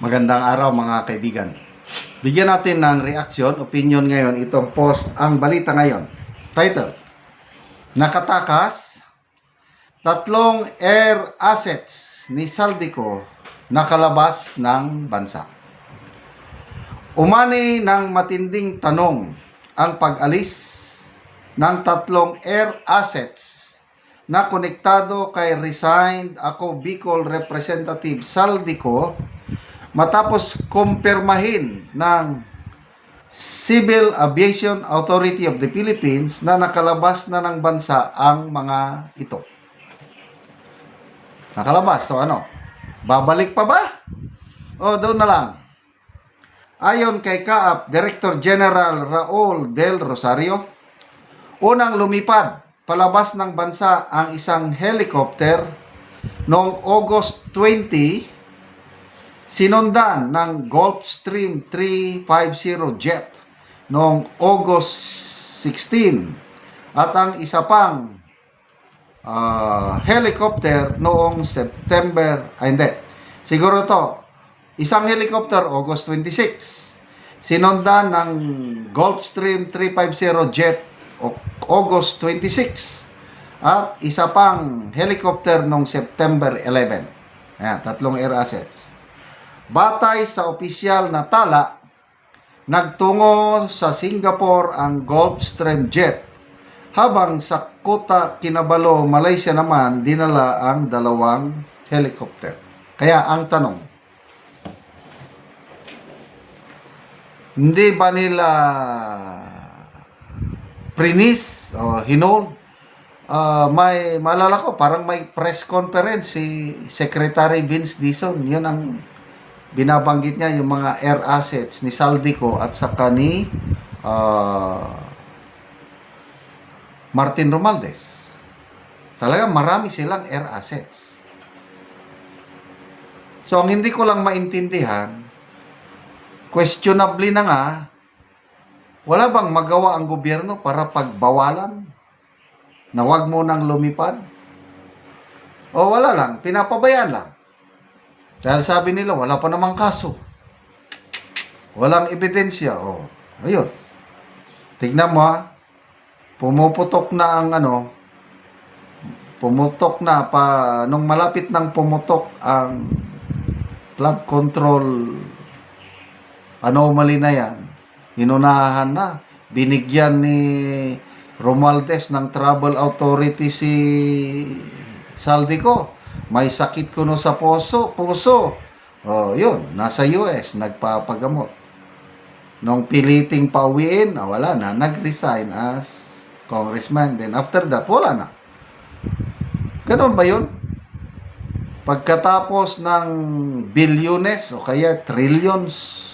Magandang araw mga kaibigan. Bigyan natin ng reaksyon, opinion ngayon itong post ang balita ngayon. Title: Nakatakas tatlong air assets ni Saldico nakalabas ng bansa. Umani ng matinding tanong ang pag-alis ng tatlong air assets na konektado kay resigned ako Bicol Representative Saldico matapos kumpirmahin ng Civil Aviation Authority of the Philippines na nakalabas na ng bansa ang mga ito. Nakalabas. So ano? Babalik pa ba? O doon na lang. Ayon kay Kaap Director General Raul Del Rosario, unang lumipad palabas ng bansa ang isang helicopter noong August 20 sinundan ng Gulfstream 350 jet noong August 16 at ang isa pang ah, helicopter noong September, ay hindi, siguro to, isang helicopter August 26, sinundan ng Gulfstream 350 jet August 26 at isa pang helicopter noong September 11. Ayan, tatlong air assets. Batay sa opisyal na tala, nagtungo sa Singapore ang Gulfstream jet habang sa Kuta, Kinabalo, Malaysia naman dinala ang dalawang helicopter. Kaya ang tanong, hindi ba nila prinis o hinold? Ah, may malala ko parang may press conference si Secretary Vince Dizon. Yun ang binabanggit niya yung mga air assets ni Saldico at saka ni ah, Martin Romualdez. Talaga marami silang air assets. So ang hindi ko lang maintindihan, questionably na nga, wala bang magawa ang gobyerno para pagbawalan na wag mo nang lumipad? O wala lang, pinapabayaan lang. Dahil sabi nila, wala pa namang kaso. Walang ebidensya. O, ayun. Tignan mo ha. Pumuputok na ang ano, pumutok na pa, nung malapit nang pumutok ang flood control anomaly na yan, inunahan na. Binigyan ni Romualdez ng travel authority si Saldico. May sakit kuno sa puso, puso. Oh, yun, nasa US, nagpapagamot. Nung piliting pauwiin, ah, wala na, nag-resign as congressman. Then after that, wala na. Ganun ba yun? Pagkatapos ng bilyones o kaya trillions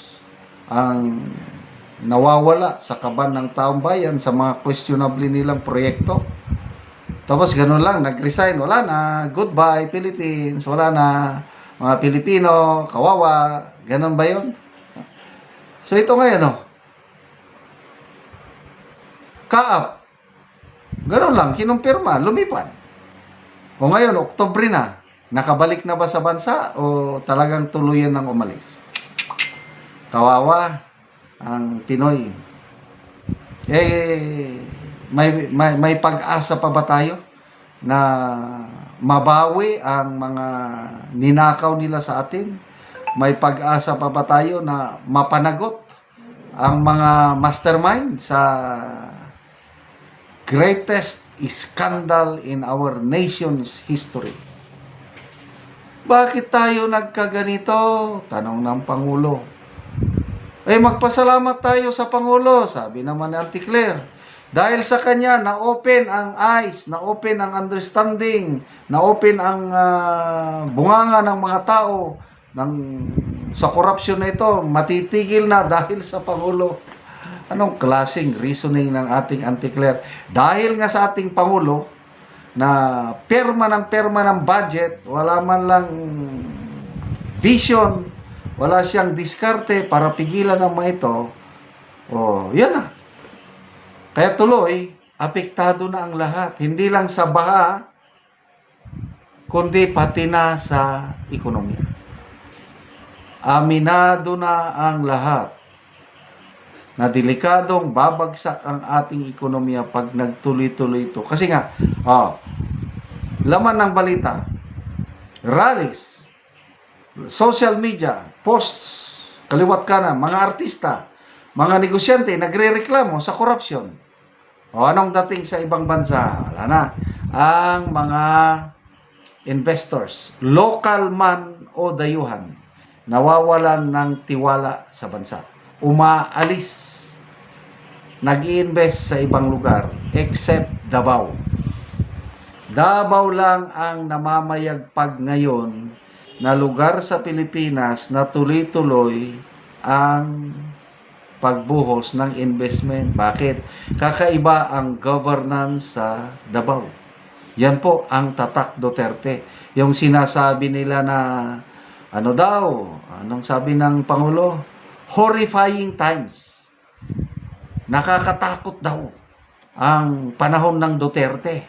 ang nawawala sa kaban ng taong bayan sa mga questionable nilang proyekto. Tapos ganun lang, nag-resign, wala na, goodbye Philippines, wala na, mga Pilipino, kawawa, ganun ba yun? So ito ngayon, oh. Kaap, ganun lang, kinumpirma, lumipad. O ngayon, Oktobre na, nakabalik na ba sa bansa o talagang tuluyan ng umalis? Kawawa ang Pinoy. Eh, may, may, may pag-asa pa ba tayo na mabawi ang mga ninakaw nila sa atin? May pag-asa pa ba tayo na mapanagot ang mga mastermind sa greatest scandal in our nation's history? Bakit tayo nagkaganito? Tanong ng Pangulo. Eh, magpasalamat tayo sa Pangulo, sabi naman ni Auntie Claire. Dahil sa kanya, na-open ang eyes, na-open ang understanding, na-open ang ah, bunganga ng mga tao ng, sa korupsyon na ito, matitigil na dahil sa Pangulo. Anong klaseng reasoning ng ating Auntie Claire? Dahil nga sa ating Pangulo, na perma ng perma ng budget, wala man lang vision, wala siyang diskarte para pigilan ang mga ito, oh, yan na. Kaya tuloy, apektado na ang lahat. Hindi lang sa baha, kundi pati na sa ekonomiya. Aminado na ang lahat na delikadong babagsak ang ating ekonomiya pag nagtuloy-tuloy ito. Kasi nga, oh, laman ng balita, rallies, social media, posts, kaliwat kanan, mga artista, mga negosyante, nagre-reklamo sa korupsyon. O anong dating sa ibang bansa? Wala na. Ang mga investors, local man o dayuhan, nawawalan ng tiwala sa bansa. Umaalis. nag invest sa ibang lugar except Davao. Davao lang ang namamayagpag ngayon na lugar sa Pilipinas na tuloy-tuloy ang pagbuhos ng investment. Bakit? Kakaiba ang governance sa Davao. Yan po ang tatak Duterte. Yung sinasabi nila na ano daw, anong sabi ng Pangulo? Horrifying times. Nakakatakot daw ang panahon ng Duterte.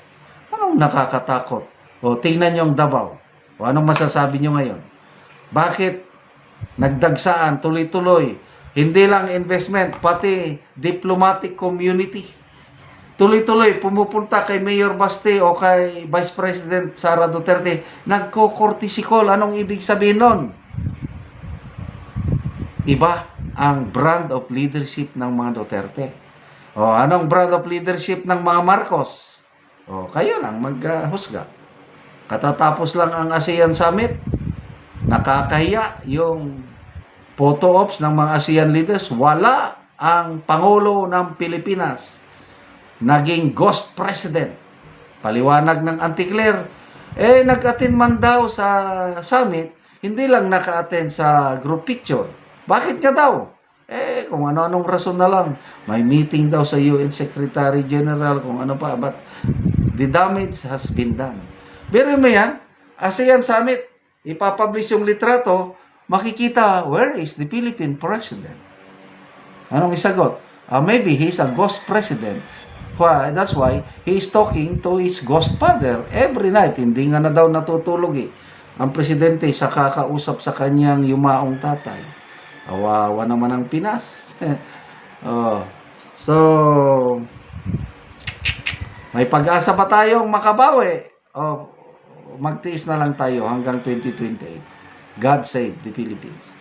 Anong nakakatakot? O tingnan yung Davao. O anong masasabi nyo ngayon? Bakit nagdagsaan tuloy-tuloy? Hindi lang investment, pati diplomatic community. Tuloy-tuloy, pumupunta kay Mayor Baste o kay Vice President Sara Duterte, nagko-cortical. Anong ibig sabihin nun? Iba ang brand of leadership ng mga Duterte. O anong brand of leadership ng mga Marcos? O kayo lang maghusga. Katatapos lang ang ASEAN Summit. Nakakahiya yung photo ops ng mga ASEAN leaders. Wala ang Pangulo ng Pilipinas. Naging ghost president. Paliwanag ng Anticler. Eh, nag-attend man daw sa summit, hindi lang naka-attend sa group picture. Bakit ka daw? Eh, kung ano-anong rason na lang. May meeting daw sa UN Secretary General, kung ano pa. But the damage has been done. Pero mo yan, ASEAN Summit, ipapublish yung litrato, makikita, where is the Philippine President? Anong isagot? Ah, maybe he's a ghost president. Why? That's why he is talking to his ghost father every night. Hindi nga na daw natutulog eh. Ang presidente sa kakausap sa kanyang yumaong tatay. Awawa naman ang Pinas. oh. So, may pag-asa pa tayong makabawi. Oh, magtiis na lang tayo hanggang 2028. God save the Philippines.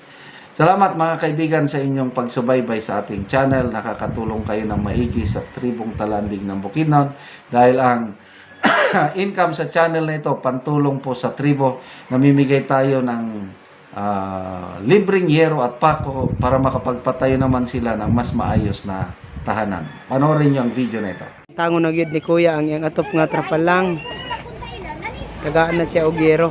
Salamat mga kaibigan sa inyong pagsubaybay sa ating channel. Nakakatulong kayo ng maigi sa tribong talandig ng Bukidnon dahil ang income sa channel na ito pantulong po sa tribo. Namimigay tayo ng ah, libreng yero at pako para makapagpatayo naman sila ng mas maayos na tahanan. Panoorin niyo ang video na ito. Tango na ni kuya ang iyang atop nga trapal lang. Tagaan na siya og yero.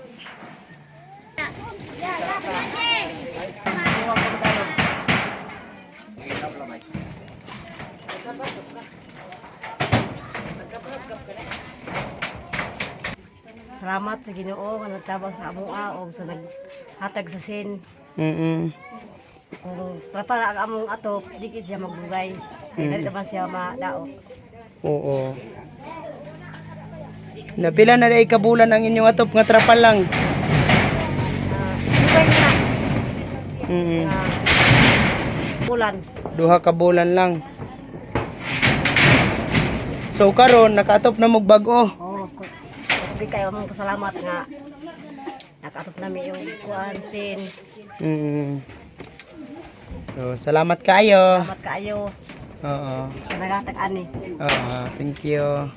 Salamat sa Ginoo nga nagtabang sa among aog sa naghatag sa sin. Mm. Kung prapara ang among atop, di gid siya magbugay. Kaya dali naman siya madaot. Oo. Napila na dai kabulan ang inyong atop nga trapal lang. Uh, bugay na Mm. na bulan. Duha ka bulan lang. So karon nakaatop na mog bag-o. Kubi kayo among pasalamat nga nakatop nami yung kuan sin. Mm. So, salamat kayo. Salamat kaayo Oo. sa nagatag ani. Oo, thank you.